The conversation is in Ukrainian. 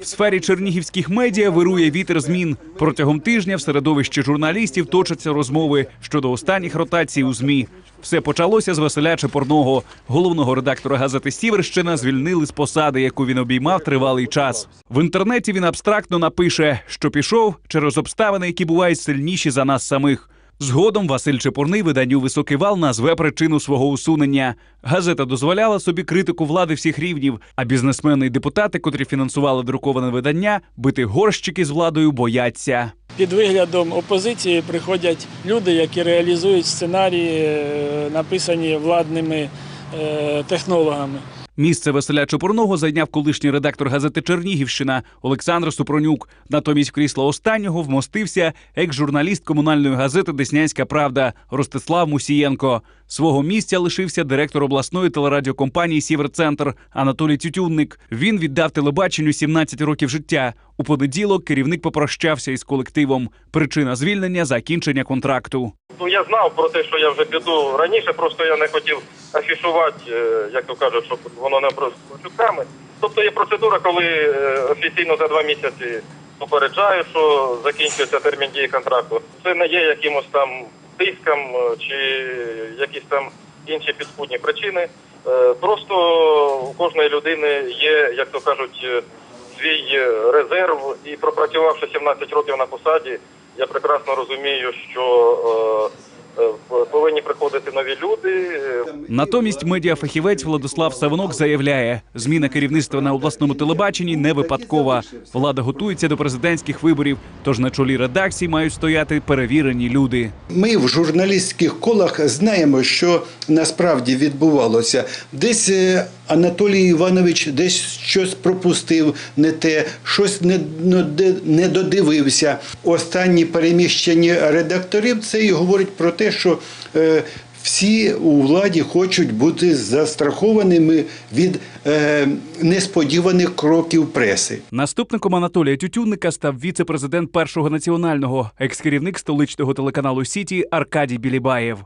В сфері чернігівських медіа вирує вітер змін. Протягом тижня в середовищі журналістів точаться розмови щодо останніх ротацій у змі. Все почалося з Василя Чепурного, головного редактора газети Сіверщина. Звільнили з посади, яку він обіймав тривалий час. В інтернеті він абстрактно напише, що пішов через обставини, які бувають сильніші за нас самих. Згодом Василь Чепурний виданню Високий вал назве причину свого усунення. Газета дозволяла собі критику влади всіх рівнів, а бізнесмени і депутати, котрі фінансували друковане видання, бити горщики з владою бояться. Під виглядом опозиції приходять люди, які реалізують сценарії, е, написані владними е, технологами. Місце Василя Чепурного зайняв колишній редактор газети Чернігівщина Олександр Супронюк. Натомість в крісло останнього вмостився екс-журналіст комунальної газети Деснянська Правда Ростислав Мусієнко. Свого місця лишився директор обласної телерадіокомпанії Сіверцентр Анатолій Тютюнник. Він віддав телебаченню 17 років життя. У понеділок керівник попрощався із колективом. Причина звільнення закінчення контракту. Ну я знав про те, що я вже піду раніше, просто я не хотів афішувати, е, як то кажуть, щоб воно не просто. Тобто є процедура, коли е, офіційно за два місяці попереджаю, що закінчується термін дії контракту. Це не є якимось там тиском е, чи якісь там інші підспудні причини. Е, Просто у кожної людини є, як то кажуть, свій резерв і пропрацювавши 17 років на посаді, я прекрасно розумію, що повинні приходити нові люди. Натомість медіафахівець Владислав Савонок заявляє, зміна керівництва на обласному телебаченні не випадкова. Влада готується до президентських виборів, тож на чолі редакції мають стояти перевірені люди. Ми в журналістських колах знаємо, що насправді відбувалося. Десь е, Анатолій Іванович десь щось пропустив, не те, щось не, не не додивився. Останні переміщені редакторів це і говорить про те, що е, всі у владі хочуть бути застрахованими від е, несподіваних кроків преси. Наступником Анатолія Тютюнника став віце-президент першого національного, екс-керівник столичного телеканалу Сіті Аркадій Білібаєв.